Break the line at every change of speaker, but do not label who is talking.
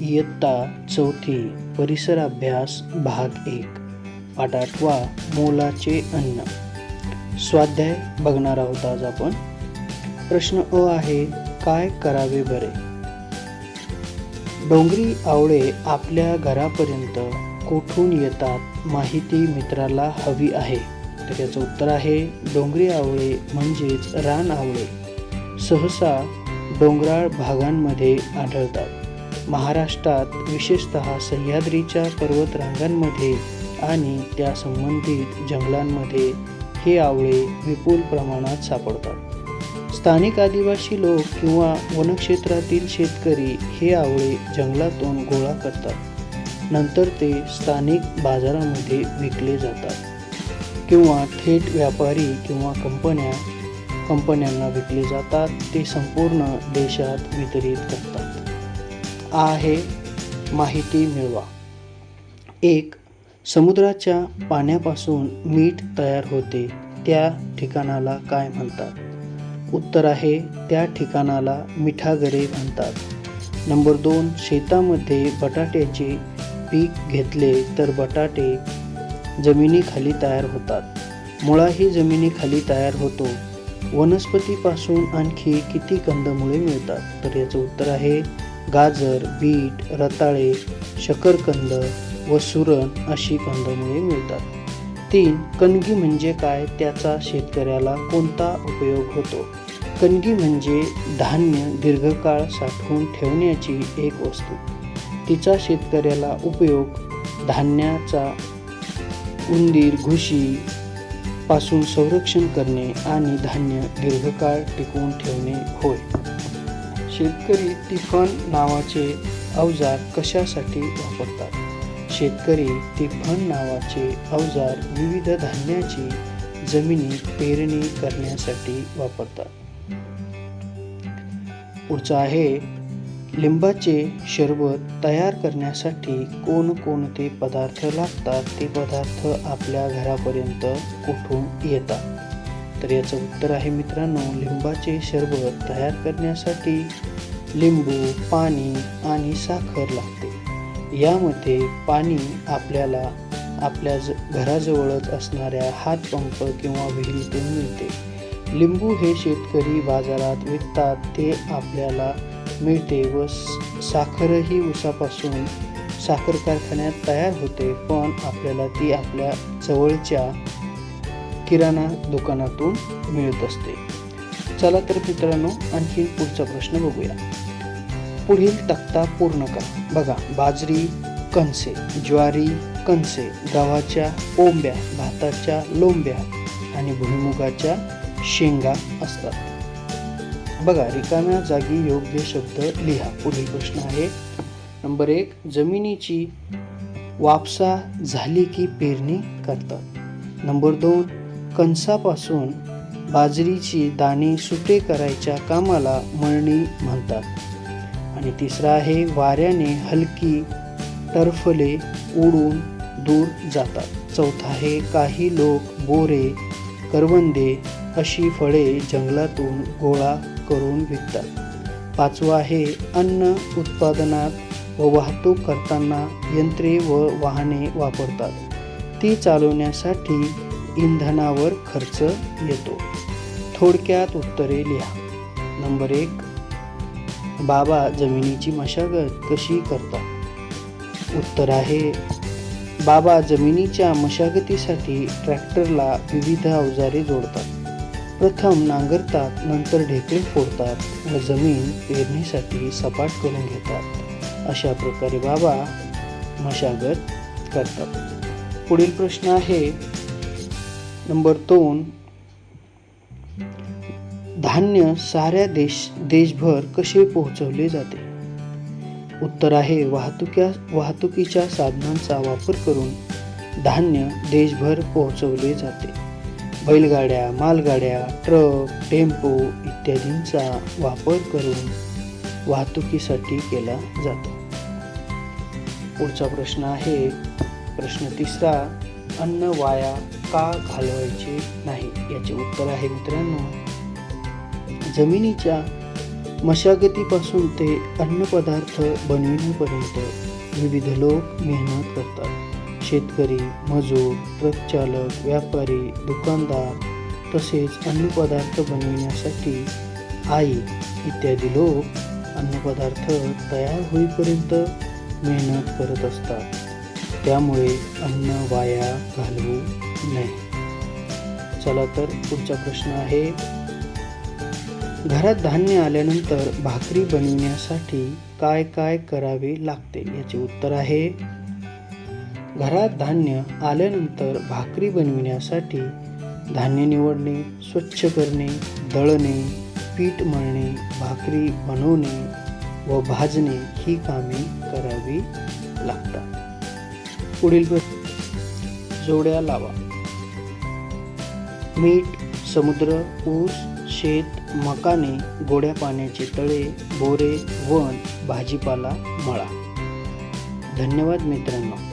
इयत्ता चौथी परिसर अभ्यास भाग एक. पाठ आठवा मोलाचे अन्न. स्वाध्याय बघणार आहोत आज आपण. प्रश्न अ आहे काय करावे बरे? डोंगरी आवळे आपल्या घरापर्यंत कोठून येतात माहिती मित्राला हवी आहे. तर याचं उत्तर आहे डोंगरी आवळे म्हणजेच रान आवळे. सहसा डोंगराळ भागांमध्ये आढळतात. महाराष्ट्रात विशेषत सह्याद्रीच्या पर्वतरांगांमध्ये आणि त्या संबंधित जंगलांमध्ये हे आवळे विपुल प्रमाणात सापडतात. स्थानिक आदिवासी लोक किंवा वनक्षेत्रातील शेतकरी हे आवळे जंगलातून गोळा करतात. नंतर ते स्थानिक बाजारामध्ये विकले जातात. किंवा थेट व्यापारी किंवा कंपन्या कंपन्यांना विकले जातात ते संपूर्ण देशात वितरित करतात. आहे माहिती मिळवा. एक समुद्राच्या पाण्यापासून मीठ तयार होते त्या ठिकाणाला काय म्हणतात? उत्तर आहे त्या ठिकाणाला मिठागरे म्हणतात. नंबर दोन शेतामध्ये बटाट्याचे पीक घेतले तर बटाटे जमिनीखाली तयार होतात. मुळाही जमिनीखाली तयार होतो. वनस्पतीपासून आणखी किती कंदमुळे मिळतात? तर याचं उत्तर आहे गाजर बीट रताळे शकरकंद व सुरण अशी कंदमुळे मिळतात. तीन कणगी म्हणजे काय? त्याचा शेतकऱ्याला कोणता उपयोग होतो? कणगी म्हणजे धान्य दीर्घकाळ साठवून ठेवण्याची एक वस्तू. तिचा शेतकऱ्याला उपयोग धान्याचा उंदीर घुशी पासून संरक्षण करणे आणि धान्य दीर्घकाळ टिकवून ठेवणे होय. शेतकरी तिफन नावाचे अवजार कशासाठी वापरतात? शेतकरी तिफन नावाचे अवजार विविध धान्याची जमिनीत पेरणी करण्यासाठी वापरतात. पुढचा आहे लिंबाचे शरबत तयार करण्यासाठी कोणकोणते पदार्थ लागतात ते पदार्थ आपल्या घरापर्यंत कुठून येतात? तर याचं उत्तर आहे मित्रांनो लिंबाचे शरबत तयार करण्यासाठी लिंबू पाणी आणि साखर लागते. यामध्ये पाणी आपल्याला आपल्या ज घराजवळच असणाऱ्या हातपंप किंवा विहिरीतून मिळते. लिंबू हे शेतकरी बाजारात विकतात ते आपल्याला मिळते व साखरही ऊसापासून साखर कारखान्यात तयार होते पण आपल्याला ती आपल्या जवळच्या किराणा दुकानातून मिळत असते. चला तर मित्रांनो आणखी पुढचा प्रश्न बघूया. पुढील तक्ता पूर्ण करा. बघा बाजरी कणसे ज्वारी कणसे गव्हाच्या ओंब्या भाताच्या लोंब्या आणि भुईमुगाच्या शेंगा असतात. बघा रिकाम्या जागी योग्य शब्द लिहा. पुढील प्रश्न आहे. नंबर एक जमिनीची वापसा झाली की पेरणी करतात? नंबर दोन कणसापासून बाजरीची दाणे सुटे करायच्या कामाला मळणी म्हणतात. आणि तिसरा आहे वाऱ्याने हलकी टरफले उडून दूर जातात. चौथा आहे काही लोक बोरे करवंदे अशी फळे जंगलातून गोळा करून विकतात. पाचवा आहे अन्न उत्पादनात व वाहतूक करताना यंत्रे व वाहने वापरतात. ती चालवण्यासाठी इंधनावर खर्च येतो. थोडक्यात उत्तरे लिहा. नंबर एक बाबा जमिनीची मशागत कशी करतात? उत्तर आहे बाबा जमिनीच्या मशागतीसाठी ट्रॅक्टरला विविध अवजारे जोडतात. प्रथम नांगरतात नंतर ढेकळे फोडतात व जमीन पेरणीसाठी सपाट करून घेतात. अशा प्रकारे बाबा मशागत करतात. पुढील प्रश्न आहे नंबर दोन. धान्य साऱ्या देश देशभर कसे पोहोचवले जाते? उत्तर आहे वाहतुक्या वाहतुकीच्या साधनांचा वापर करून धान्य देशभर पोहोचवले जाते. बैलगाड्या मालगाड्या ट्रक टेम्पो इत्यादींचा वापर करून वाहतुकीसाठी केला जातो. पुढचा प्रश्न आहे प्रश्न तिसरा अन्न वाया का घालवायचे नाही? याचे उत्तर आहे मित्रांनो जमिनीच्या मशागतीपासून ते अन्नपदार्थ बनविण्यापर्यंत विविध लोक मेहनत करतात. शेतकरी मजूर ट्रक चालक व्यापारी दुकानदार तसेच अन्नपदार्थ बनविण्यासाठी आई इत्यादी लोक अन्नपदार्थ तयार होईपर्यंत मेहनत करत असतात. त्यामुळे अन्न वाया घालवू नये. चला तर पुढचा प्रश्न आहे. घरात धान्य आल्यानंतर भाकरी बनविण्यासाठी काय काय करावे लागते याचे उत्तर आहे. घरात धान्य आल्यानंतर भाकरी बनविण्यासाठी धान्य निवडणे स्वच्छ करणे दळणे पीठ मळणे भाकरी बनवणे व भाजणे ही कामे करावी लागतात. पुढील जोड्या लावा. मीठ समुद्र ऊस शेत मकाने गोड्या पाण्याचे तळे बोरे वन भाजीपाला मळा. धन्यवाद मित्रांनो.